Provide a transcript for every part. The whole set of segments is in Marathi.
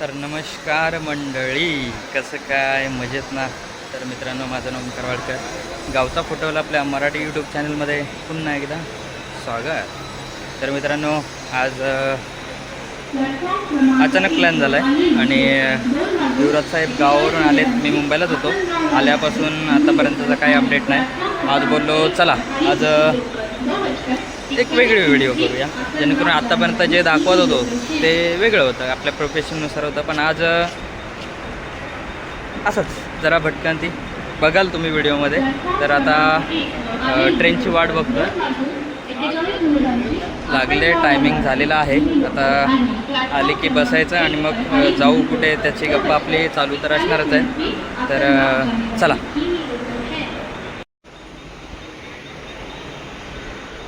तर नमस्कार मंडळी कसं काय? मजेत ना? तर मित्रांनो माझं नाव ओंकार वाडकर. गावचा फोटोला आपल्या मराठी यूट्यूब चॅनलमध्ये पुन्हा एकदा स्वागत. तर मित्रांनो आज अचानक प्लॅन झाला आहे आणि युवराज साहेब गावावरून आलेत. मी मुंबईलाच होतो. आल्यापासून आतापर्यंतचा काही अपडेट नाही. आज बोललो चला आज एक वेगळी व्हिडिओ करूया. जेणेकरून आत्तापर्यंत जे दाखवत होतो ते वेगळं होतं. आपल्या प्रोफेशननुसार होतं. पण आज असंच. जरा भटकंती बघाल तुम्ही व्हिडिओमध्ये तर आता ट्रेनची वाट बघतो लागले टायमिंग झालेला आहे. आता आले की बसायचं आणि मग जाऊ कुठे त्याची गप्पा आपली चालू तर असणारच आहे. तर चला.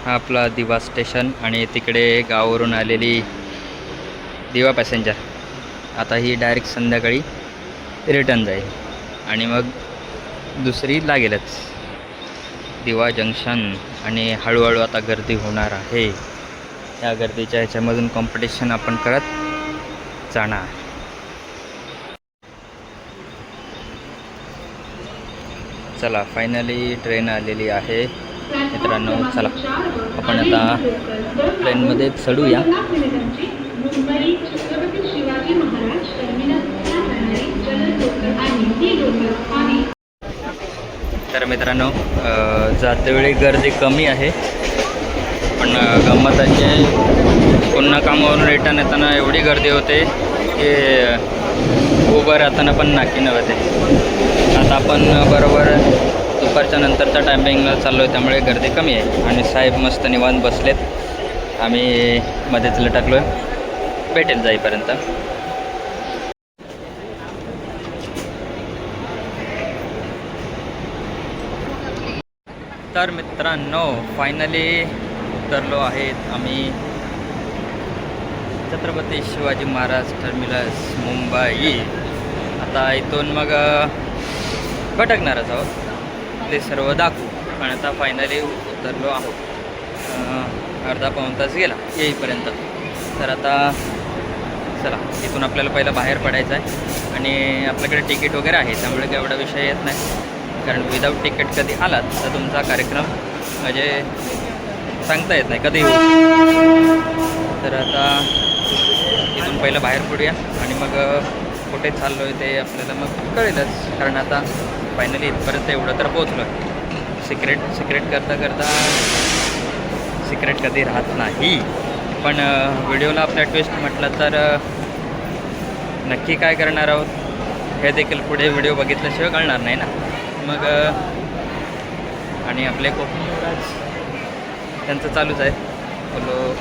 हा आपला दिवा स्टेशन आणि तिकडे गावावरून आलेली दिवा पॅसेंजर. आता ही डायरेक्ट संध्याकाळी रिटर्न जाईल. आणि मग दुसरी लागेलच. दिवा जंक्शन आणि हळूहळू आता गर्दी होणार आहे. या गर्दीच्या ह्याच्यामधून कॉम्पिटिशन आपण करत जाणार. चला फायनली ट्रेन आलेली आहे. मित्रांनो चला. आपण आता ट्रेनमध्ये चढूया. तर मित्रांनो जातेवेळी गर्दी कमी आहे. पण गंमत अशी आहे पुन्हा कामावरून रिटर्न येताना एवढी गर्दी होते की उभं राहताना पण नाकी नव्हते. आता आपण बरोबर दुपारच्या नंतरच्या टायमिंगला चाललो आहे त्यामुळे गर्दी कमी आहे. आणि साहेब मस्त निवांत बसलेत. आम्ही मध्येच लटकलो आहे भेटेल जाईपर्यंत. तर मित्रांनो फायनली उतरलो आहेत आम्ही. छत्रपती शिवाजी महाराज टर्मिनस मुंबई. आता इथून मग भटकणारच आहोत. ते सर्व दाखवू. पण आता फायनली उतरलो आहोत. अर्धा पाऊण तास गेला येईपर्यंत. तर आता चला इथून आपल्याला पहिलं बाहेर पडायचं आहे. आणि आपल्याकडे तिकीट वगैरे आहे त्यामुळे काही एवढा विषय येत नाही. कारण विदाऊट तिकीट कधी आलात तर तुमचा कार्यक्रम म्हणजे सांगता येत नाही कधी तर आता इथून पहिलं बाहेर पडूया. आणि मग कुठे चाललो आहे ते आपल्याला मग कळेलच. कारण आता फायनली इथपर्यंत एवढं तर पोचलो सिक्रेट सिक्रेट करता करता सिक्रेट कधी राहत नाही. पण व्हिडिओला आपल्या ट्विस्ट म्हटलं तर नक्की काय करणार आहोत? हे देखील पुढे व्हिडिओ बघितल्याशिवाय कळणार नाही ना. मग आणि आपले कोकणी युवराज त्यांचं चालूच आहे. बोलो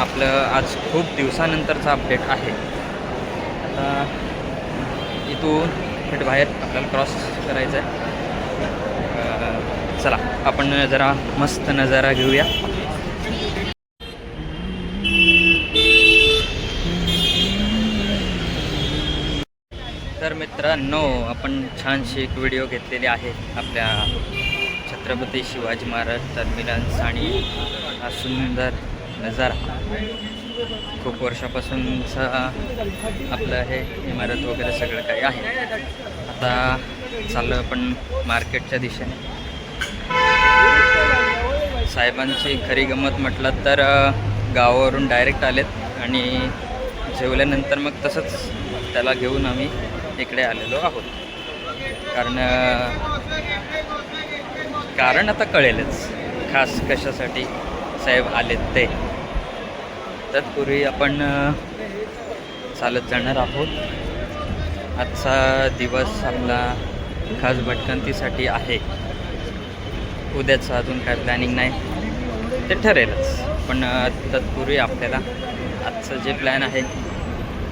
आपलं आज खूप दिवसानंतरचा अपडेट आहे. आता इथून थेट बाहेर आपल्याला क्रॉस करायचं आहे चला आपण जरा मस्त नजारा घेऊया. तर मित्रांनो आपण छानशी एक व्हिडिओ घेतलेली आहे आपल्या छत्रपती शिवाजी महाराज टर्मिनल्स आणि हा सुंदर नजारा. खूप वर्षापासूनचा आपलं हे इमारत वगैरे सगळं काही आहे. आता चाललं आपण मार्केटच्या दिशेने. साहेबांची खरी गंमत म्हटलं तर गावावरून डायरेक्ट आलेत आणि जेवल्यानंतर मग तसंच त्याला घेऊन आम्ही इकडे आलेलो आहोत. कारण कारण आता कळेलच खास कशासाठी साहेब आलेत ते. तत्पूर्वी आपण चालत जाणार आहोत. आजचा दिवस आपला खास भटकंतीसाठी आहे. उद्याचं अजून काय प्लॅनिंग नाही. ते ठरेलच. पण तत्पूर्वी आपल्याला आजचं जे प्लॅन आहे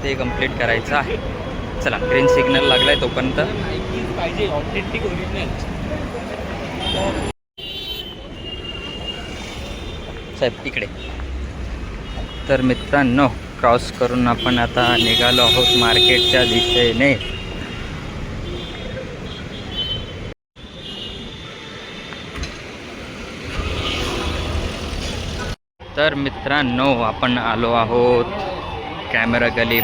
ते कंप्लीट करायचं आहे. चला ग्रीन सिग्नल लागला आहे तोपर्यंत. पाहिजे ऑथेंटिक ओरिजिनल साहेब इकडे. तर मित्रांनो क्रॉस करून आपण आता निघालो आहोत मार्केटच्या दिशेने. तर मित्रांनो आपण आलो आहोत कॅमेरा गली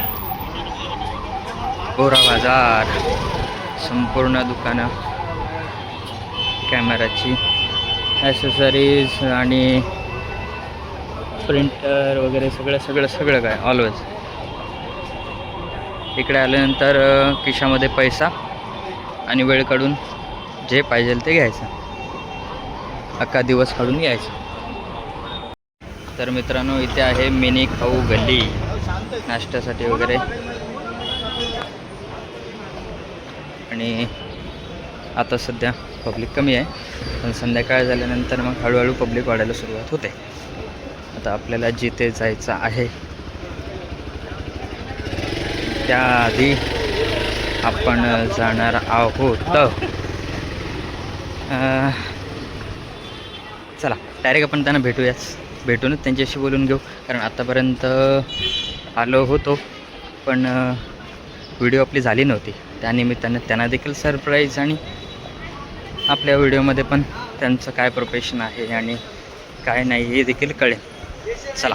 गोरा बाजार संपूर्ण दुकानं कॅमेराची ॲसेसरीज आणि प्रिंटर वगैरे सगळं सगळं सगळं काय ऑलवेज इकडे आल्यानंतर खिशामध्ये पैसा आणि वेळ काढून जे पाहिजे ते घ्यायचं. अख्खा दिवस काढून यायचं. तर मित्रांनो इथे आहे मिनी खाऊ गल्ली. नाश्त्यासाठी वगैरे. आणि आता सध्या पब्लिक कमी आहे. पण संध्याकाळ झाल्यानंतर मग हळूहळू पब्लिक वाढायला सुरुवात होते. आता आपल्याला जिथे जायचं आहे. त्याआधी आपण जाणार आहोत. चला डायरेक्ट आपण त्यांना भेटूयाच. भेटूनच त्यांच्याशी बोलून घेऊ. कारण आतापर्यंत आलो होतो पण व्हिडिओ आपली झाली नव्हती. त्यानिमित्तानं त्यांना देखील सरप्राईज आणि आपल्या व्हिडिओमध्ये पण त्यांचं काय प्रोफेशन आहे आणि काय नाही हे देखील कळेल. चला.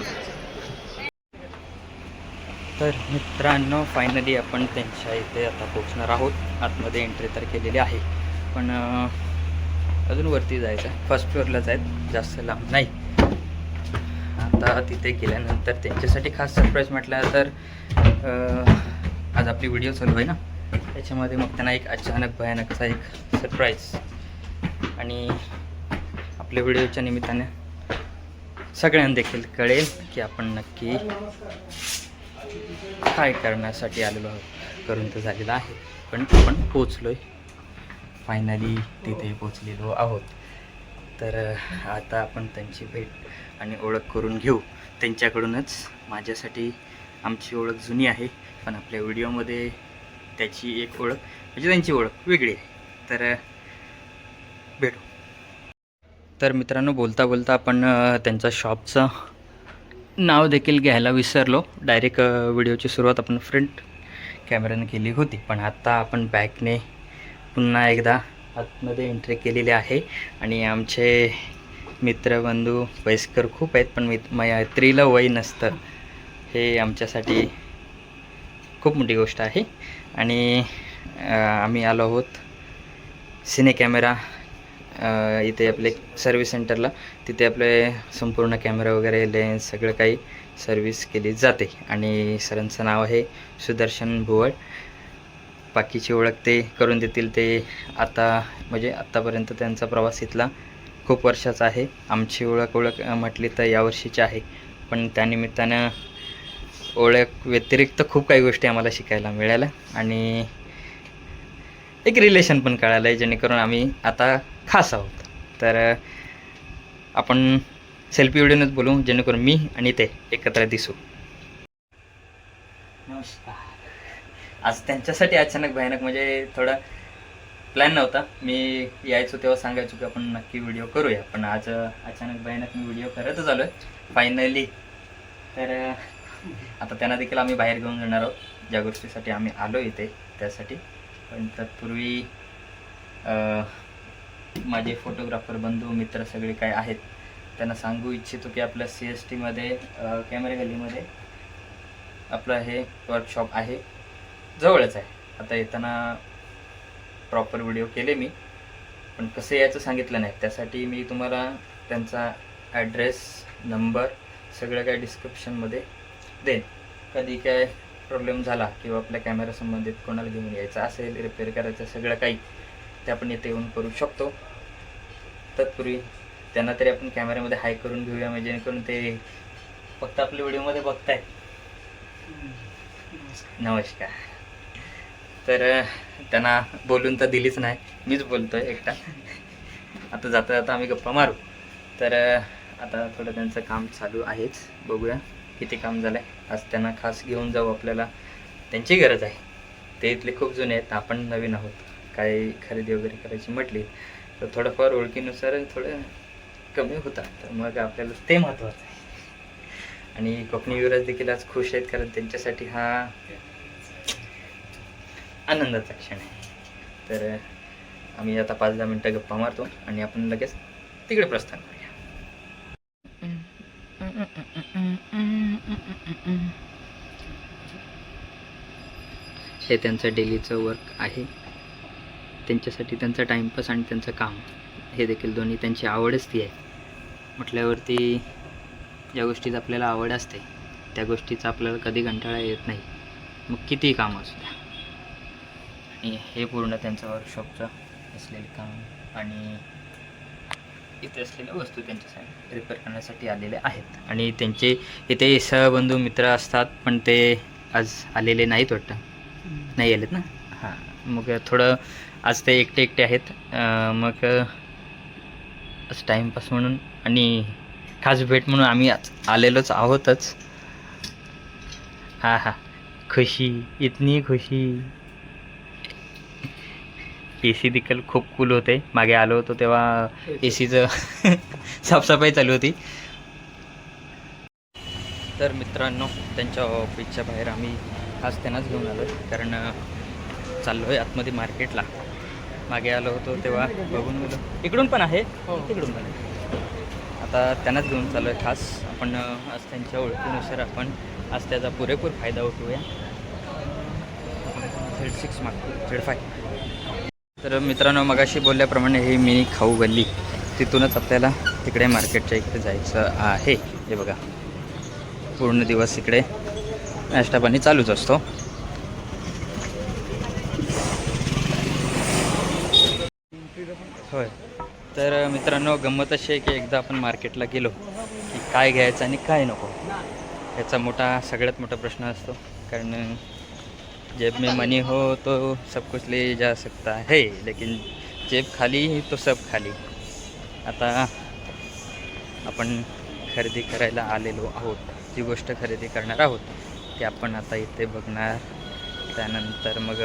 तर मित्रांनो फायनली आपण त्यांच्या इथे आता पोचणार आहोत. आतमध्ये एंट्री तर केलेली आहे. पण अजून वरती जायचं आहे. फर्स्ट फ्लोअरलाच आहेत. जास्त लांब नाही. आता तिथे गेल्यानंतर त्यांच्यासाठी खास सरप्राईज म्हटलं तर आज आपली व्हिडिओ चालू आहे ना. त्याच्यामध्ये मग त्यांना एक अचानक भयानकचा एक सरप्राईज आणि आपल्या व्हिडिओच्या निमित्ताने सगळ्यांना देखील कळेल की आपण नक्की काय करण्यासाठी आलेलो आहोत. करून तर झालेलं आहे पण आपण पोचलो आहे फायनली तिथे पोचलेलो आहोत. तर आता आपण त्यांची भेट आणि ओळख करून घेऊ. त्यांच्याकडूनच माझ्यासाठी आमची ओळख जुनी आहे पण आपल्या व्हिडिओमध्ये त्याची एक ओळख म्हणजे त्यांची ओळख वेगळी आहे. तर भेटू. तर मित्रांनो बोलता बोलता आपण त्यांचा त्यांच्या शॉपचं नाव देखील घ्यायला विसरलो. डायरेक्ट व्हिडिओची सुरुवात आपण फ्रंट कॅमेऱ्याने केली होती. पण आत्ता आपण बॅकने पुन्हा एकदा आतमध्ये एंट्री केलेली आहे. आणि आमचे मित्रबंधू वयस्कर खूप आहेत पण मित मैत्रीला वय नसतं. हे आमच्यासाठी खूप मोठी गोष्ट आहे. आणि आम्ही आलो आहोत सिने कॅमेरा इथे आपले सर्व्हिस सेंटरला तिथे आपले संपूर्ण कॅमेरा वगैरे लेन्स सगळं काही सर्व्हिस केली जाते. आणि सरांचं नाव आहे सुदर्शन भुवळ. बाकीची ओळख ते करून देतील ते आता म्हणजे आत्तापर्यंत त्यांचा प्रवास इथला खूप वर्षाचा आहे. आमची ओळख ओळख म्हटली तर यावर्षीची आहे. पण त्यानिमित्तानं ओळख व्यतिरिक्त खूप काही गोष्टी आम्हाला शिकायला मिळाल्या. आणि एक रिलेशन पण कळालं आहे जेणेकरून आम्ही आता खास आहोत. तर आपण सेल्फी व्हिडिओनच बोलू जेणेकरून मी आणि ते एकत्र दिसू. नमस्कार. आज त्यांच्यासाठी अचानक भयानक म्हणजे थोडा प्लॅन नव्हता. मी यायचो तेव्हा सांगायचो की आपण नक्की व्हिडिओ करूया पण आज अचानक भयानक मी व्हिडिओ करतच आलो आहे फायनली तर आता त्यांना देखील आम्ही बाहेर घेऊन जाणार आहोत. ज्या गोष्टीसाठी आम्ही आलो इथे त्यासाठी. पण तत्पूर्वी माझे फोटोग्राफर बंधू मित्र सगळे काय आहेत त्यांना सांगू इच्छितो की आपल्या सी एस टीमध्ये कॅमेरा गल्लीमध्ये आपलं हे वर्कशॉप आहे. जवळच आहे. आता येताना प्रॉपर व्हिडिओ केले मी पण कसं यायचं सांगितलं नाही. त्यासाठी मी तुम्हाला त्यांचा ॲड्रेस नंबर सगळं काय डिस्क्रिप्शनमध्ये देईन. कधी काय प्रॉब्लेम झाला किंवा आपल्या कॅमेऱ्यासंबंधित कोणाला घेऊन यायचं असेल रिपेअर करायचं सगळं काही ते आपण इथे येऊन करू शकतो. तत्पूर्वी त्यांना तरी आपण कॅमेऱ्यामध्ये हाय करून घेऊया म्हणजे जेणेकरून ते फक्त आपल्या व्हिडिओमध्ये बघताय नमस्कार. तर त्यांना बोलून तर दिलीच नाही. मीच बोलतोय एकटा. आता जाता जाता आम्ही गप्पा मारू. तर आता थोडं त्यांचं काम चालू आहेच. बघूया किती काम झालं आहे आज त्यांना खास घेऊन जाऊ आपल्याला. त्यांची गरज आहे. ते इथले खूप जुने आहेत. आपण नवीन आहोत. काही खरेदी वगैरे करायची म्हटली तर थोडंफार ओळखीनुसार थोडं कमी होतात तर मग आपल्याला ते महत्त्वाचं आहे. आणि कोकणी युवराज देखील आज खुश आहेत कारण त्यांच्यासाठी हा आनंदाचा क्षण आहे. तर आम्ही आता पाच दहा मिनटं गप्पा मारतो आणि आपण लगेच तिकडे प्रस्थान करूया. हे त्यांचं डेलीचं वर्क आहे. त्यांच्यासाठी त्यांचा टाईमपास आणि त्यांचं काम हे देखील दोन्ही त्यांची आवडच ती आहे. म्हटल्यावरती ज्या गोष्टीत आपल्याला आवड असते त्या गोष्टीचा आपल्याला कधी कंटाळा येत नाही. मग कितीही काम असू द्या. आणि हे पूर्ण त्यांचं वर्कशॉपचं असलेलं काम आणि इथे असलेल्या वस्तू त्यांच्यासाठी रिपेअर करण्यासाठी आलेले आहेत. आणि त्यांचे इथे सहबंधू मित्र असतात पण ते आज आलेले नाहीत वाटतं. नाही आलेत ना? हां. मग थोडं आज ते एकटे एकटे आहेत. मग असं टाईमपास म्हणून आणि खास भेट म्हणून आम्ही आज आलेलोच आहोतच. हां हां. खुशी इतनी खुशी. ए सी देखील खूप कूल होते. मागे आलो होतो तेव्हा ए सीचं साफसफाई चालू होती. तर मित्रांनो त्यांच्या ऑफिसच्या बाहेर आम्ही आज त्यांनाच घेऊन आलो कारण चाललो आहे आतमध्ये मार्केटला मागे आलो होतो तेव्हा बघून गेलो. इकडून पण आहे. तिकडून पण आहे. आता त्यांनाच घेऊन चाललो आहे खास. आपण आज त्यांच्या ओळखीनुसार आपण. आज त्याचा पुरेपूर फायदा उठवूया. झेड सिक्स माग झेड फाय. तर मित्रांनो मगाशी बोलल्याप्रमाणे ही मिनी खाऊ गल्ली. तिथूनच आपल्याला तिकडे मार्केटच्या इकडे जायचं आहे. हे बघा. पूर्ण दिवस इकडे नाश्ता पाणी चालूच असतो. होय. तर मित्रांनो गंमत अशी आहे की एकदा आपण मार्केटला गेलो की काय घ्यायचं आणि काय नको. याचा मोठा सगळ्यात मोठा प्रश्न असतो. कारण जेब में मनी हो तो सब कुछ ले जा सकता है लेकिन जेब खाली तो सब खाली. आता आपण खरेदी करायला आलेलो आहोत जी गोष्ट खरेदी करणार आहोत ती आपण आता इथे बघणार. त्यानंतर मग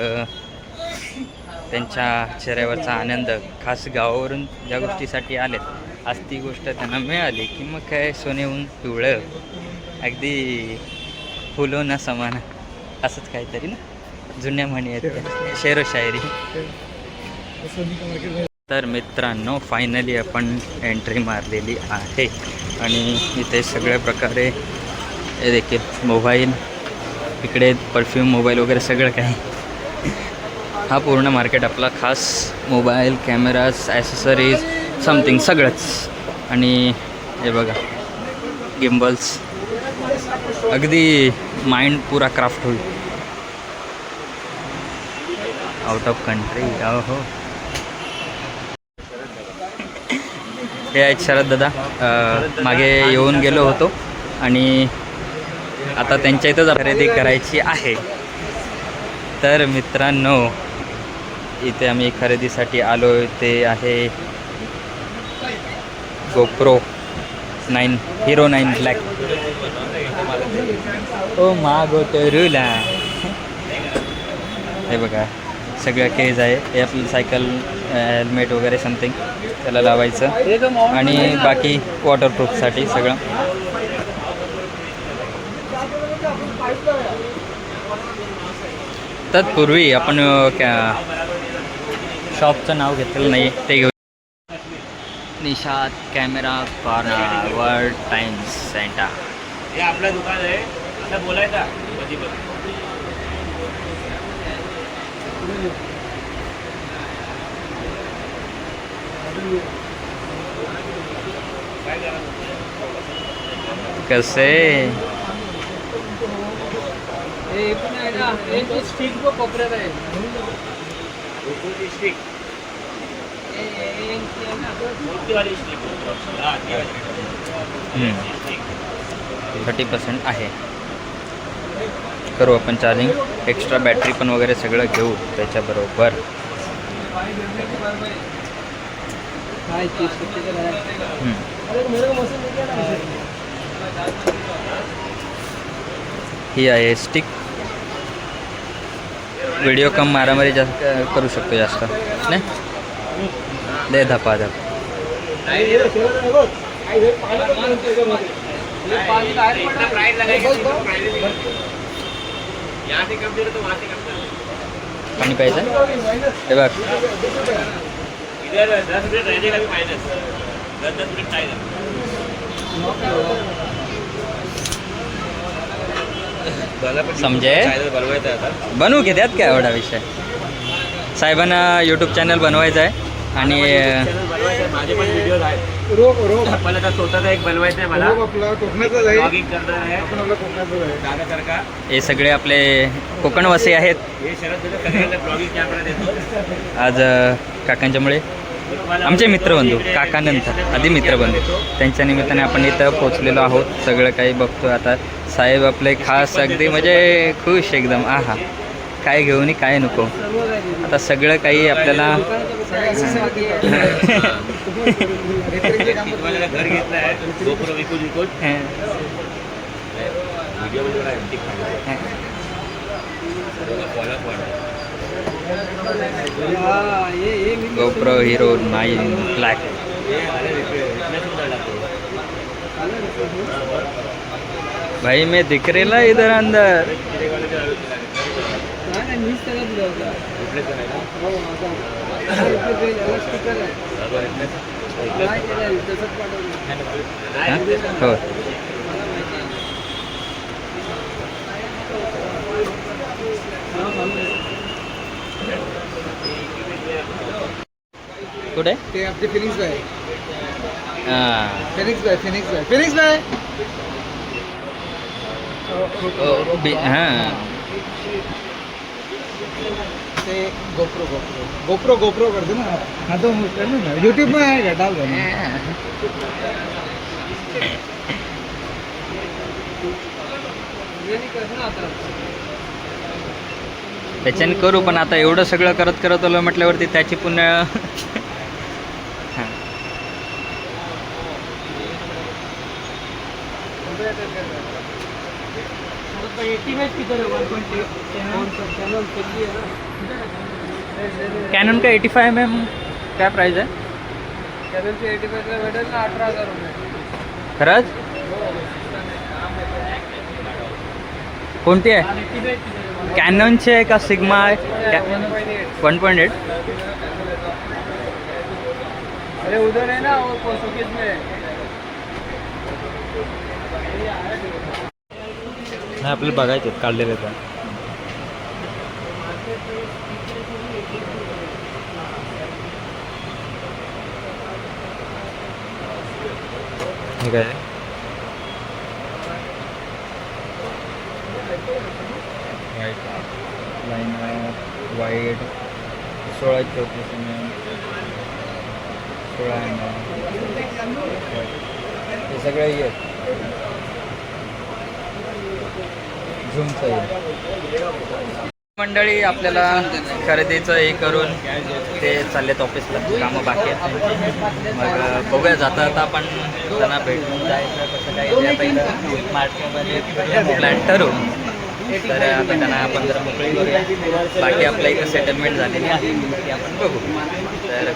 त्यांच्या चेहऱ्यावरचा आनंद खास गावावरून ज्या गोष्टीसाठी आलेत आज ती गोष्ट त्यांना मिळाली की मग काय सोनेहून पिवळं अगदी फुलो ना समान असंच काहीतरी ना? जुन्या म्हणी आहेत शेरो शायरी. तर मित्रांनो फायनली आपण एंट्री मारलेली आहे. आणि इथे सगळ्या प्रकारे हे देखील मोबाईल इकडे परफ्यूम मोबाईल वगैरे सगळं काही हा पूर्ण मार्केट आपला खास मोबाईल कॅमेराज ॲसेसरीज समथिंग सगळंच. आणि हे बघा गिम्बल्स अगदी माइंड पुरा क्राफ्ट होईल. आउट ऑफ कंट्री हो हे आहेत शरद दादा. मागे येऊन गेलो होतो आणि आता त्यांच्या इथंच खरेदी करायची आहे. तर मित्रांनो इथे आम्ही खरेदीसाठी आलो. ते आहे GoPro nine Hero nine black ओ मागो तरुला. हे बघा सगळं केज आहे. हे आपलं सायकल हेल्मेट वगैरे समथिंग त्याला लावायचं. आणि बाकी वॉटरप्रूफसाठी सगळं. तत्पूर्वी आपण क्या शॉपचं नाव घेतलेलं नाही ते घेऊ. Nishad camera corner world times centre हे आपलं दुकान आहे. आता बोलायचा कधी पण काय करा कसे गोकुळची स्टिक मोठीवाली स्टिक ती वाली. स्टिक थर्टी पर्सेंट आहे. करू आपण चार्जिंग एक्स्ट्रा बॅटरी पण वगैरे सगळं घेऊ त्याच्याबरोबर. ही. आहे स्टिक व्हिडिओ कम मारामारी जास्त करू शकतो जास्त. नाही? दे धपा धप. इतना पाहिजे पाणी प्यायचं हे बघ. दस मिनट रहने का भी माइनस दस दस मिनट टाइम समजे बनवायचं आता बनवू की त्यात काय एवढा विषय? साहेबांना यूट्यूब चॅनल बनवायचं आहे आणि. माझे पण आहेत. पण आता स्वतःचा एक बनवायचं आहे मला ब्लॉगिंग करणार आहे. हे सगळे आपले कोकणवासी आहेत. हे शरद दादा सगळ्यांना ब्लॉगिंग कॅमेरा देतो. आज काकांच्यामुळे आमचे मित्रबंधू काकानंतर आधी मित्रबंधू. त्यांच्या निमित्ताने आपण इथं पोचलेलो आहोत. सगळं काही बघतो आता. साहेब आपले खास अगदी म्हणजे खुश एकदम. आहा. काय घेऊन काय नको. आता सगळं काही आपल्याला तुम्हाला घर घेतलं आहे गोप्रो विकून विकून व्हिडिओ मध्ये मला empty खायला. फॉलो पण गोप्रो हिरो नाईन ब्लॅक हे अरे रिप्लेस होऊन लागतो भाई मैं दिख रेला इधर अंदर रिप्लेस करायला हा? कुठे? ते आपले फिनिक्स बाय हां. Phoenix bay Phoenix bay Phoenix bay हां. ते गोप्रो गोप्रो गोप्रो गोप्रो करते ना. हाँ तो करना ना. यूट्यूब में आएगा डाल देना त्याच्याने करू पण आता एवढं सगळं करत करत आलो म्हटल्यावरती त्याची पुन्हा कॅनन का एटी फाय एम एम काय प्राईज आहे अठरा हजार रुपये। खरंच कोणती आहे कॅननची आहे का सिग्मा आहे वन पॉईंट एट अरे उधर है ना और पोर्चुगीज में। नाही आपल्याला बघायचे काढलेले तर हे काय? व्हाईट लाईन वाईट सोळा चौतीस एम एम सोळा एम एम हे सगळे आहेत झूमचं आहे. मंडळी आपल्याला खरेदीचं हे करून ते चाललेत ऑफिसला. कामं बाकी आहेत त्यांची. मग बघूया जाता जाता आपण त्यांना भेटून जायचं कसं काय मार्केटमध्ये प्लॅन ठरवू. तर आता त्यांना आपण जरा मोकळी करूया. बाकी आपल्या इथं सेटलमेंट झालेली आहे. ती आपण बघू. तर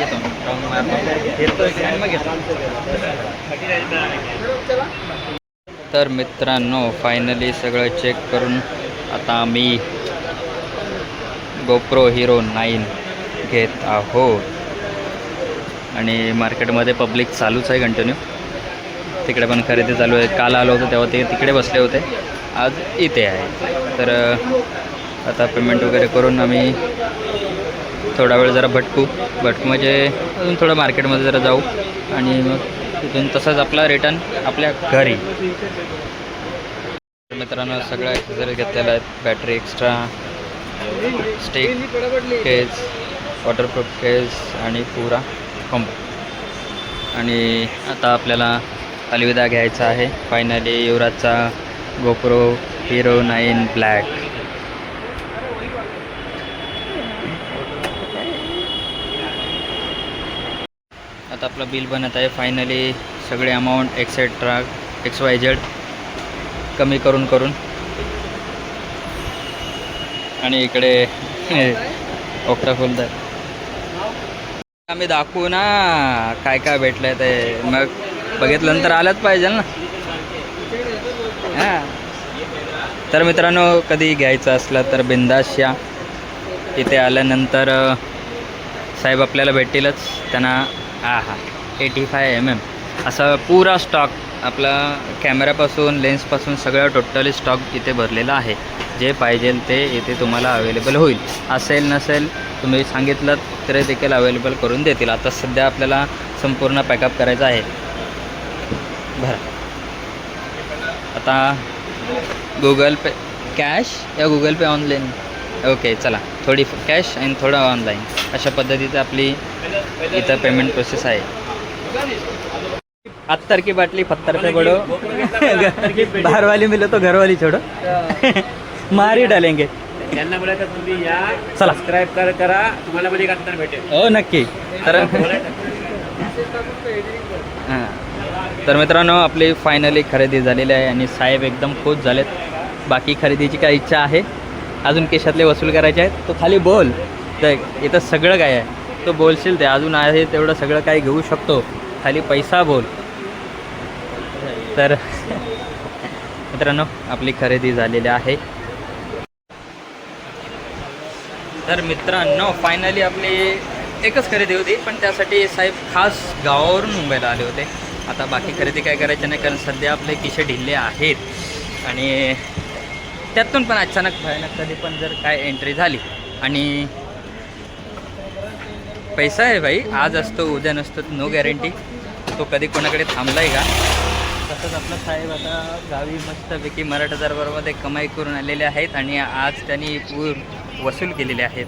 येतो. तर मित्रांनो फायनली सगळं चेक करून आता आम्ही गोप्रो हिरो नाईन घेत आहोत. आणि मार्केटमध्ये पब्लिक चालूच आहे कंटिन्यू तिकडे पण खरेदी चालू आहे. काल आलो होतो तेव्हा ते तिकडे बसले होते. आज इथे आहे. तर आता पेमेंट वगैरे करून आम्ही थोडा वेळ जरा भटकू. भटकू म्हणजे अजून थोडं मार्केटमध्ये जरा जाऊ. आणि मग तिथून तसंच आपला रिटर्न आपल्या घरी. मित्रांनो सगळ्या ॲक्सेसरीज घेतलेलं आहेत. Battery extra stick case waterproof case आणि पुरा पंप आणि आता आपल्याला अलविदा घ्यायचा आहे. फायनली युवराजचा गोप्रो हिरो नाईन ब्लॅक आता आपलं बिल बनत आहे. फायनली सगळे amount etcetera X Y Z कमी करून करून. आणि इकडे ओकटा खोलत आम्ही दाखवू ना काय काय भेटलंय ते. मग बघितल्यानंतर आलंच पाहिजे ना. हां. तर मित्रांनो कधी घ्यायचं असलं तर बिंदास या. इथे आल्यानंतर साहेब आपल्याला भेटतीलच. त्यांना हां हां. एटी फाय एम एम असा पुरा स्टॉक आपला कॅमेरापासून लेन्सपासून सगळं टोटली स्टॉक इथे भरलेला आहे. जे पाहिजे ते इथे तुम्हाला अवेलेबल होईल. असेल नसेल तुम्ही सांगितलं तरी देखील अवेलेबल करून देतील. आता सध्या आपल्याला संपूर्ण पॅकअप करायचं आहे. बरं. आता गुगल पे कॅश या गुगल पे ऑनलाईन ओके चला. थोडी कॅश आणि थोडं ऑनलाईन अशा पद्धतीचं आपली इथं पेमेंट प्रोसेस आहे. अत्तर की बाटली पत्थर पे बडो बाहर वाली मिले तो घर वाली छोड़ो. मारी डालेंगे. त्यांना बोलायचं तुम्ही या चला. सबस्क्राईब कर करा. तुम्हाला मध्ये अंतर भेटेल. हो नक्की. तर हां. तर मित्रांनो आपली फायनली खरेदी झालेली आहे आणि साहेब एकदम खुश झालेत. बाकी खरेदीची काय इच्छा आहे? अजून केशातले वसूल करायचे आहेत? तो खाली बोल. तर इथं सगळं काय आहे? तो बोलशील ते. अजून आहे तेवढं सगळं काही घेऊ शकतो. खाली पैसा बोल. तर मित्रांनो आपली खरेदी झालेली आहे. तर मित्रांनो फायनली आपली एकच खरेदी होती पण त्यासाठी साहेब खास गावावरून मुंबईला आले होते. आता बाकी खरेदी काय करायचे नाही कारण सध्या आपले किशे ढिल्ले आहेत. आणि त्यातून पण अचानक भयानक कधी पण जर काय एंट्री झाली. आणि पैसा आहे भाई. आज असतो उद्या नसतो नो गॅरंटी तो कधी कोणाकडे थांबलाय का? तसंच आपला साहेब आता गावी मस्तपैकी मराठा दरबारमध्ये कमाई करून आलेले आहेत आणि आज त्यांनी पूर वसूल केलेले आहेत.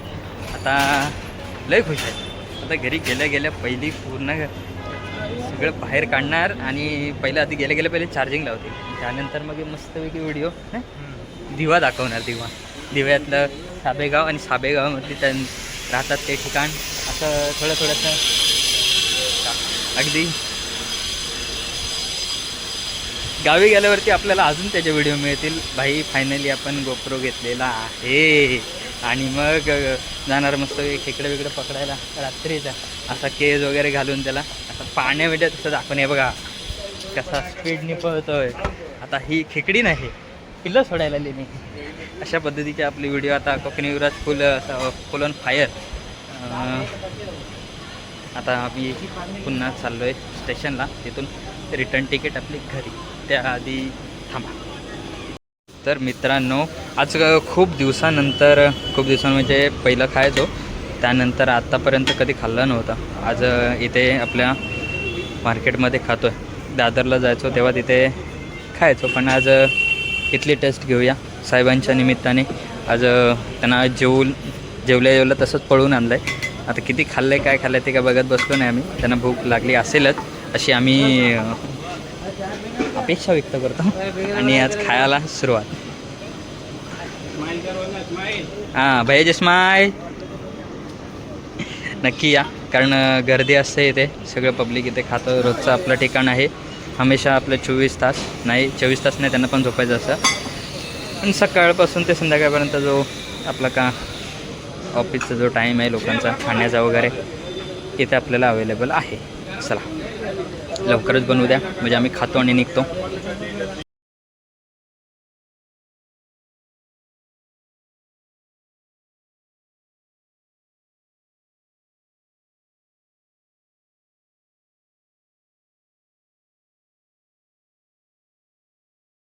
आता लय खुश आहेत. आता घरी गेल्या गेल्या पहिली पूर्ण सगळं बाहेर काढणार आणि पहिलं आधी गेल्या गेल्या पहिले चार्जिंग लावतील. त्यानंतर मग मस्तपैकी व्हिडिओ दिवा दाखवणार दिवा. दिव्यातलं साबेगाव आणि साबेगावमधली त्या राहतात ते ठिकाण. असं थोडं थोडंसं. अगदी. गावी गेल्यावरती आपल्याला अजून त्याचे व्हिडिओ मिळतील. भाई फायनली आपण गोप्रो घेतलेला आहे. आणि मग जाणार मस्त खेकडं वेगळं पकडायला. रात्रीचा असा केज वगैरे घालून त्याला. असं पाण्यामध्ये तसं दाखवून हे बघा. कसा स्पीडने पळतोय. आता ही खेकडी नाही पिल्लं सोडायला आली मी अशा पद्धतीचे आपले व्हिडिओ आता Konkani Yuvraj full full on fire आता आम्ही पुन्हा चाललो आहे स्टेशनला. तिथून रिटर्न तिकीट आपली घरी. त्याआधी थांबा. तर मित्रांनो आज खूप दिवसानंतर खूप दिवसां म्हणजे पहिलं खायचो. त्यानंतर आत्तापर्यंत कधी खाल्लं नव्हतं. आज इथे आपल्या मार्केटमध्ये खातो आहे दादरला जायचो तेव्हा तिथे खायचो पण आज इथली टेस्ट घेऊया साहेबांच्या निमित्ताने. आज त्यांना जेवून जेवल्या जेवलं तसंच पळून आणलं आहे आता किती खाल्लं आहे काय खाल्लं आहे ते काय बघत बसलो नाही आम्ही. त्यांना भूक लागली असेलच अशी आम्ही अपेक्षा व्यक्त करतो. आणि आज खायला सुरुवात. हां भैया स्माईल नक्की या कारण गर्दी असते इथे. सगळं पब्लिक इथे खातं. रोजचं आपलं ठिकाण आहे. हमेशा आपलं चोवीस तास नाही चोवीस तास नाही त्यांना पण झोपायचं असतं. पण सकाळपासून ते संध्याकाळपर्यंत जो आपला का ऑफिसचा जो टाईम आहे लोकांचा खाण्याचा वगैरे इथे आपल्याला अवेलेबल आहे. चला लवकरच बनवू द्या. म्हणजे आम्ही खातो आणि निघतो.